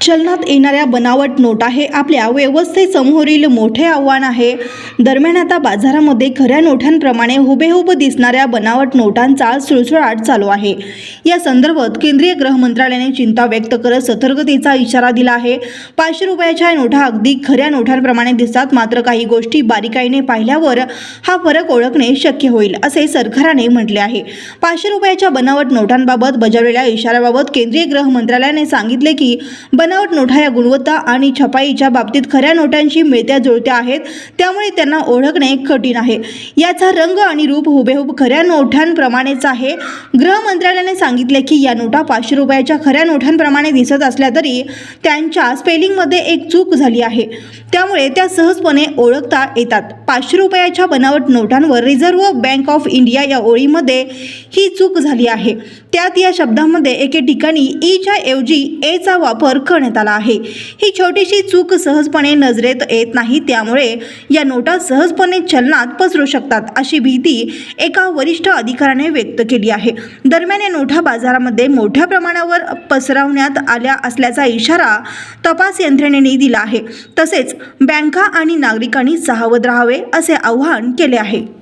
चलनात येणाऱ्या बनावट नोटा हे आपल्या व्यवस्थेसमोरील मोठे आव्हान आहे. दरम्यान आता बाजारामध्ये खऱ्या नोटांप्रमाणे हुबेहूब दिसणाऱ्या बनावट नोटांचा सुळसुळाट चालू आहे. या संदर्भात केंद्रीय गृह मंत्रालयाने चिंता व्यक्त करत सतर्कतेचा इशारा दिला आहे. पाचशे रुपयाच्या नोटा अगदी खऱ्या नोटांप्रमाणे दिसतात. मात्र काही गोष्टी बारीकाईने पाहिल्यावर हा फरक ओळखणे शक्य होईल असे सरकाराने म्हटले आहे. पाचशे रुपयाच्या बनावट नोटांबाबत बजावलेल्या इशाऱ्याबाबत केंद्रीय गृह मंत्रालयाने सांगितले की बनावट नोटा या गुणवत्ता आणि छपाईच्या बाबतीत खऱ्या नोटांशी मिळत्या जुळत्या आहेत त्यामुळे त्यांना ओळखणे कठीण आहे. याचा रंग आणि रूप हुबेहूब खऱ्या नोटांप्रमाणेच आहे. गृह मंत्रालयाने सांगितले की या नोटा पाचशे रुपयाच्या खऱ्या नोटांप्रमाणे दिसत असल्या तरी त्यांच्या स्पेलिंगमध्ये एक चूक झाली आहे. त्यामुळे त्या सहजपणे ओळखता येतात. पाचशे रुपयाच्या बनावट नोटांवर रिझर्व्ह बँक ऑफ इंडिया या ओळीमध्ये ही चूक झाली आहे. त्यात या शब्दामध्ये एके ठिकाणी ईच्या ऐवजी एचा वापर करण्यात आला आहे. ही छोटीशी चूक सहजपणे नजरेत येत नाही त्यामुळे या नोटा सहजपणे चलनात पसरू शकतात अशी भीती एका वरिष्ठ अधिकाऱ्याने व्यक्त केली आहे. दरम्यान या नोटा बाजारामध्ये मोठ्या प्रमाणावर पसरवण्यात आल्या असल्याचा इशारा तपास यंत्रणेने दिला आहे. तसेच बँका आणि नागरिकांनी सावध राहावे असे आवाहन केले आहे.